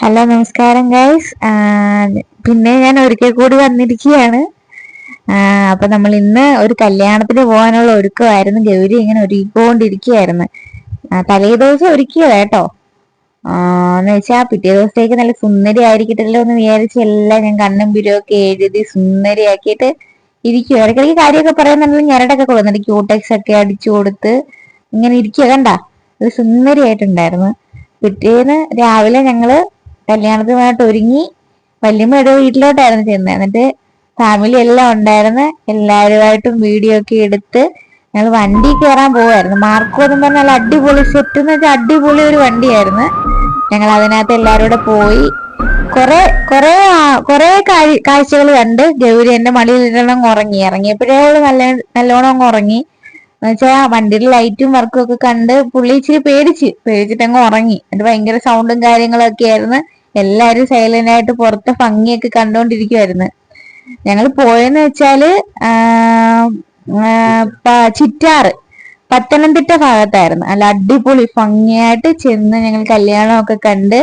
Hello നമസ്കാരം guys പിന്നെ ഞാൻ ഒരിക്കൽ കൂടി വന്നിരിക്കുകയാണ്. അപ്പൊ നമ്മൾ ഇന്ന് ഒരു കല്യാണത്തിന് പോകാനുള്ള ഒരുക്കമായിരുന്നു. ഗൗരി ഇങ്ങനെ ഒരുക്കിക്കൊണ്ടിരിക്കുകയായിരുന്നു തലേ ദിവസം ഒരുക്കിയതാ കേട്ടോ. എന്ന് വെച്ചാൽ പിറ്റേ ദിവസത്തേക്ക് നല്ല സുന്ദരി ആയിരിക്കട്ടല്ലോ എന്ന് വിചാരിച്ച് എല്ലാം ഞാൻ കണ്ണും പിരിവൊക്കെ എഴുതി സുന്ദരിയാക്കിയിട്ട് ഇരിക്കുക ഇടയ്ക്കിടയ്ക്ക് കാര്യമൊക്കെ പറയുന്നുണ്ടെങ്കിൽ ഞരടൊക്കെ കൊടുക്കുന്നുണ്ട് ക്യൂടെക്സ് ഒക്കെ അടിച്ചു കൊടുത്ത് ഇങ്ങനെ ഇരിക്കുക കണ്ട? ഒരു സുന്ദരിയായിട്ടുണ്ടായിരുന്നു. പിറ്റേന്ന് രാവിലെ ഞങ്ങൾ കല്യാണത്തിനായിട്ട് ഒരുങ്ങി വല്യമ്മയുടെ വീട്ടിലോട്ടായിരുന്നു ചെന്നത് എന്നിട്ട് ഫാമിലി എല്ലാം ഉണ്ടായിരുന്നു. എല്ലാവരുമായിട്ടും വീഡിയോ ഒക്കെ എടുത്ത് ഞങ്ങൾ വണ്ടി കയറാൻ പോവായിരുന്നു. മാർക്കോ എന്ന് പറഞ്ഞാൽ അടിപൊളി സെറ്റ് എന്ന് വെച്ചാൽ അടിപൊളി ഒരു വണ്ടിയായിരുന്നു. ഞങ്ങൾ അതിനകത്ത് എല്ലാവരും കൂടെ പോയി. കുറെ കുറെ കുറെ കാഴ്ചകൾ കണ്ട് ഗൗരി എന്റെ മടിയിലിരണം ഉറങ്ങി. ഇറങ്ങിയപ്പോഴേ അവൾ നല്ല നല്ലോണം അങ്ങ് ഉറങ്ങി. എന്നുവെച്ചാ വണ്ടിയുടെ ലൈറ്റും വർക്കും ഒക്കെ കണ്ട് പുള്ളി ഇച്ചിരി പേടിച്ച് പേടിച്ചിട്ട് അങ്ങ് ഉറങ്ങി. എന്നിട്ട് ഭയങ്കര സൗണ്ടും കാര്യങ്ങളൊക്കെ ആയിരുന്നു. എല്ലാരും സൈലന്റ് ആയിട്ട് പുറത്തെ ഭംഗിയൊക്കെ കണ്ടോണ്ടിരിക്കുവായിരുന്നു. ഞങ്ങൾ പോയെന്ന് വെച്ചാൽ ചിറ്റാറ് പത്തനംതിട്ട ഭാഗത്തായിരുന്നു. നല്ല അടിപൊളി ഭംഗിയായിട്ട് ചെന്ന് ഞങ്ങൾ കല്യാണമൊക്കെ കണ്ട്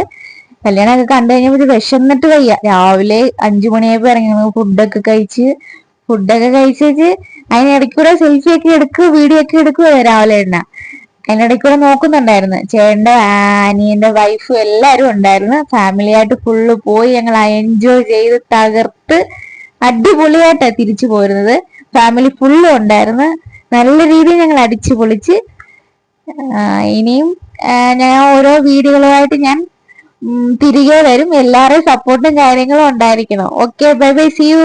കല്യാണമൊക്കെ കണ്ടു കഴിഞ്ഞപ്പോൾ ഇത് വിശന്നിട്ട് വയ്യ. രാവിലെ അഞ്ചു മണിയായപ്പോ ഇറങ്ങി ഞങ്ങൾ ഫുഡൊക്കെ കഴിച്ച് ഫുഡൊക്കെ കഴിച്ചേച്ച് അതിനിടയ്ക്കൂടെ സെൽഫി ഒക്കെ എടുക്കുക വീഡിയോ ഒക്കെ എടുക്കുക രാവിലെ എണ്ണ അതിനിടയ്ക്കൂടെ നോക്കുന്നുണ്ടായിരുന്നു. ചേട്ടന്റെ അനിയന്റെ വൈഫും എല്ലാവരും ഉണ്ടായിരുന്നു. ഫാമിലി ആയിട്ട് ഫുള്ള് പോയി ഞങ്ങൾ എൻജോയ് ചെയ്ത് തകർത്ത് അടിപൊളിയായിട്ടാണ് തിരിച്ചു പോരുന്നത്. ഫാമിലി ഫുള്ളും ഉണ്ടായിരുന്നു. നല്ല രീതിയിൽ ഞങ്ങൾ അടിച്ചു പൊളിച്ച് ഇനിയും ഞാൻ ഓരോ വീഡിയോകളുമായിട്ട് ഞാൻ തിരികെ വരും. എല്ലാവരുടെയും സപ്പോർട്ടും കാര്യങ്ങളും ഉണ്ടായിരിക്കണം. Okay bye bye see you